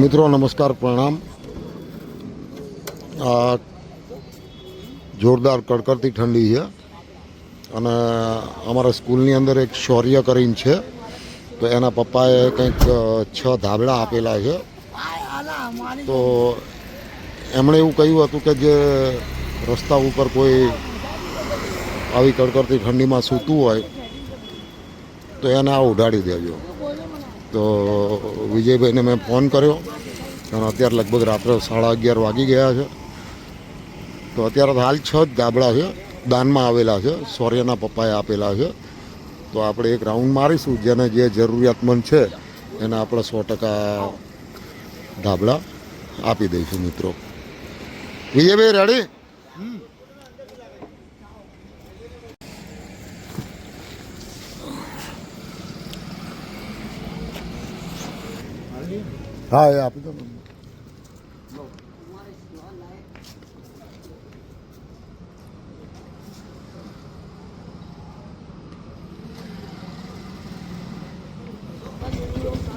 મિત્રો, નમસ્કાર, પ્રણામ. આ જોરદાર કડકડતી ઠંડી છે અને અમારા સ્કૂલની અંદર એક શૌર્ય કરીને છે. તો એના પપ્પાએ કંઈક છ ધાબળા આપેલા છે. તો એમણે એવું કહ્યું હતું કે જે રસ્તા ઉપર કોઈ આવી કડકડતી ઠંડીમાં સૂતું હોય, તો એને આ ઉડાડી દેજો. તો વિજયભાઈને મેં ફોન કર્યો. અને અત્યારે લગભગ રાત્રે સાડા અગિયાર વાગી ગયા છે. તો અત્યારે હાલ છ જ ગાબડા છે. દાનમાં આવેલા છે. સૌર્યના પપ્પાએ આપેલા છે. તો આપણે એક રાઉન્ડ મારીશું. જેને જે જરૂરિયાતમંદ છે, એને આપણે સો ટકા ધાબળા આપી દઈશું મિત્રો. વિજયભાઈ રેડી હા આપી દો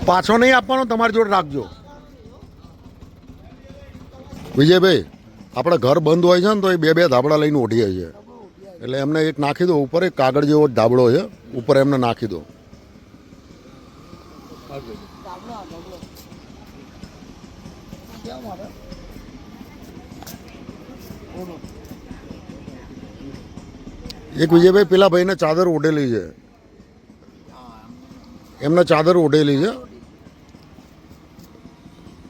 પાછો નહીં આપવાનો, તમારી જોડે રાખજો. વિજયભાઈ, આપણે ઘર બંધ હોય છે ને, તો એ બે બે ધાબળા લઈને ઉઠીએ છીએ એટલે એમને એક નાખી દો, ઉપર એક કાગળ જેવો ધાબળો છે, ઉપર એમને નાખી દો. એક વિજયભાઈ પેલા ભાઈને ચાદર ઓઢેલી છે. એમને ચાદર ઓઢેલી છે.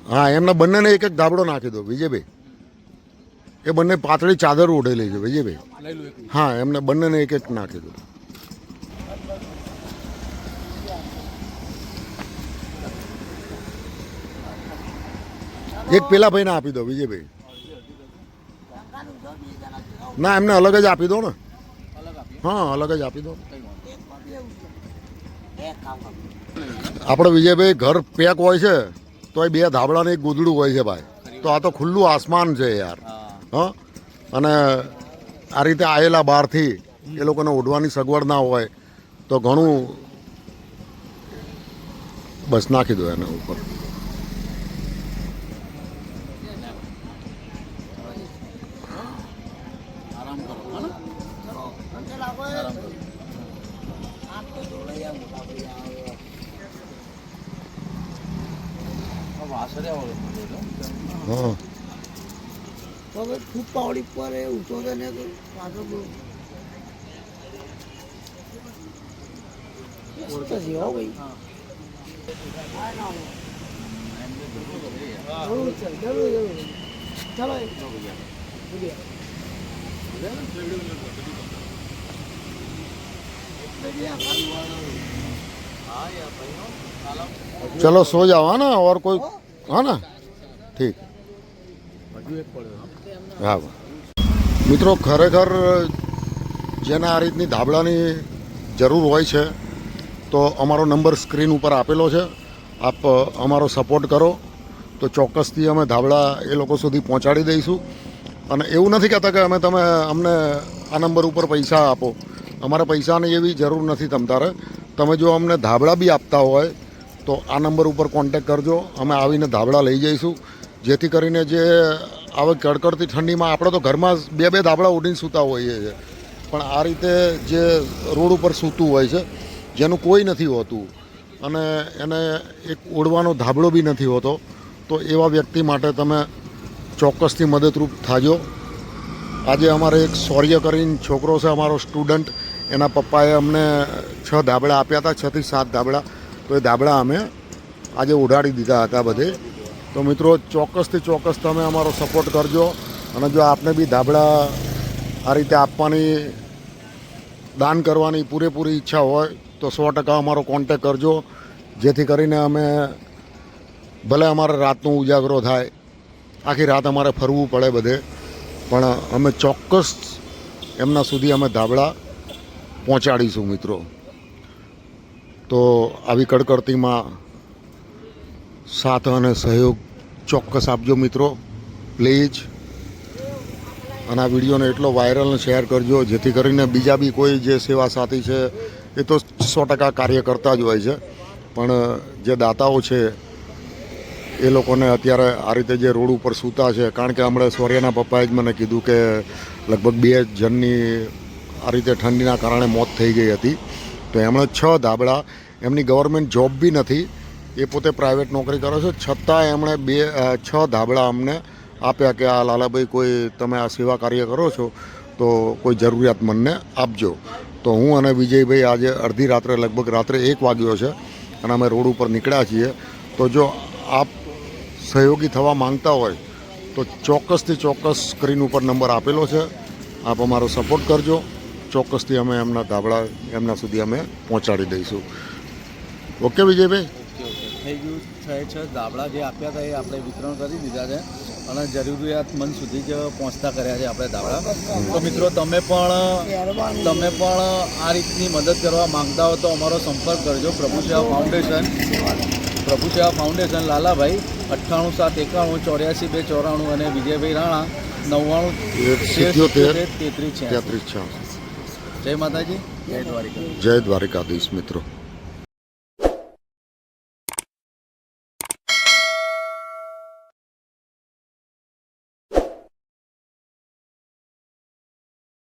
હા એમના બંનેને એક એક ધાબળો નાખી દો વિજયભાઈ. એ બંને પાતળી ચાદર ઓઢેલી છે વિજયભાઈ. હા એમને બંનેને એક એક નાખી દો. એક પેલા ભાઈને આપી દો, વિજયભાઈ. ના, એમને અલગ જ આપી દો ને. હા, અલગ જ આપી દો. આપણે વિજયભાઈ ઘર પેક હોય છે તો એ બે ધાબળાને એક ગોદડું હોય છે ભાઈ. તો આ તો ખુલ્લું આસમાન છે યાર. હા? અને આ રીતે આવેલા બહારથી એ લોકોને ઓઢવાની સગવડ ના હોય, તો ઘણું બસ નાખી દો એને ઉપર. હા હવે ખૂબ પાવડી પર એ ઊંચો છે ને તો પાછો બહુ મસ્ત છે હો ભાઈ જરૂર જરૂર જરૂર ચાલો. चलो सो जाओ है ना और कोई हाँ ना ठीक હા મિત્રો ખરેખર જેને આ રીતની ધાબળાની જરૂર હોય છે તો અમારો નંબર સ્ક્રીન ઉપર આપેલો છે આપ અમારો સપોર્ટ કરો તો ચોક્કસથી અમે ધાબળા એ લોકો સુધી પહોંચાડી દઈશું અને એવું નથી કહેતા કે અમે તમે અમને આ નંબર ઉપર પૈસા આપો. અમારે પૈસાની એવી જરૂર નથી તમતારે તમે જો અમને ધાબળા બી આપતા હોય, તો આ નંબર ઉપર કોન્ટેક કરજો. અમે આવીને ધાબળા લઈ જઈશું. જેથી કરીને જે આવે કડકડતી ઠંડીમાં, આપણે તો ઘરમાં બે બે ધાબળા ઉડીને સૂતા હોઈએ છીએ. પણ આ રીતે જે રોડ ઉપર સૂતું હોય છે, જેનું કોઈ નથી હોતું, અને એને એક ઓઢવાનો ધાબળો બી નથી હોતો, તો એવા વ્યક્તિ માટે તમે ચોક્કસથી મદદરૂપ થાજો. આજે અમારે એક શૌર્ય કરીને છોકરો છે, અમારો સ્ટુડન્ટ એના પપ્પાએ અમને છ ધાબળા આપ્યા હતા છથી સાત ધાબળા. તો એ ધાબળા અમે આજે ઉડાડી દીધા હતા બધે. તો મિત્રો, ચોક્કસથી ચોક્કસ તમે અમારો સપોર્ટ કરજો. અને જો આપને બી ધાબળા આ રીતે આપવાની, દાન કરવાની પૂરેપૂરી ઈચ્છા હોય, તો સો ટકા અમારો કોન્ટેક કરજો. જેથી કરીને અમે ભલે અમારે રાતનો ઉજાગરો થાય આખી રાત અમારે ફરવું પડે બધે. પણ અમે ચોક્કસ એમના સુધી અમે ધાબળા પહોંચાડીશું મિત્રો. તો આવી કડકડતીમાં સાથ અને સહયોગ ચોક્કસ આપજો મિત્રો. પ્લીઝ અને આ વિડીયોને એટલો વાયરલ શેર કરજો, જેથી કરીને બીજા બી કોઈ જે સેવા સાથી છે, એ તો સો ટકા કાર્ય કરતા જ હોય છે. પણ જે દાતાઓ છે એ લોકોને અત્યારે આ રીતે જે રોડ ઉપર સૂતા છે, કારણ કે હમણાં સૌર્યના પપ્પાએ જ મને કીધું કે લગભગ બે જણની આ રીતે ઠંડીના કારણે મોત થઈ ગઈ હતી. તો એમણે છ ધાબળા, એમની ગવર્મેન્ટ જોબ બી નથી, એ પોતે પ્રાઇવેટ નોકરી કરે છે. છતાં એમણે બે છ ધાબળા અમને આપ્યા કે આ લાલાભાઈ કોઈ તમે આ સેવા કાર્ય કરો છો, તો કોઈ જરૂરિયાતમંદને આપજો. તો હું અને વિજયભાઈ આજે અડધી રાત્રે, લગભગ રાત્રે એક વાગ્યો છે અને અમે રોડ ઉપર નીકળ્યા છીએ. તો જો આપ સહયોગી થવા માંગતા હોય તો ચોક્કસથી ચોક્કસ સ્ક્રીન ઉપર નંબર આપેલો છે. આપ અમારો સપોર્ટ કરજો. ચોક્કસથી અમે એમના ધાબળા એમના સુધી અમે પહોંચાડી દઈશું. ઓકે વિજયભાઈ? થઈ ગયું છે છે. દાબડા જે આપ્યા હતા એ આપણે વિતરણ કરી દીધા છે અને જરૂરિયાતમંદ સુધી જ પહોંચતા કર્યા છે આપણે દાવડા તો મિત્રો તમે પણ તમે પણ આ રીતની મદદ કરવા માંગતા હો તો અમારો સંપર્ક કરજો. પ્રભુ સેવા ફાઉન્ડેશન પ્રભુ સેવા ફાઉન્ડેશન લાલાભાઈ અઠ્ઠાણું સાત એકાણું ચોર્યાસી બે ચોરાણું અને વિજયભાઈ રાણા નવ્વાણું તેત્રીસ છ જય માતાજી. જય દ્વારિકા જય દ્વારિકાધીશ મિત્રો.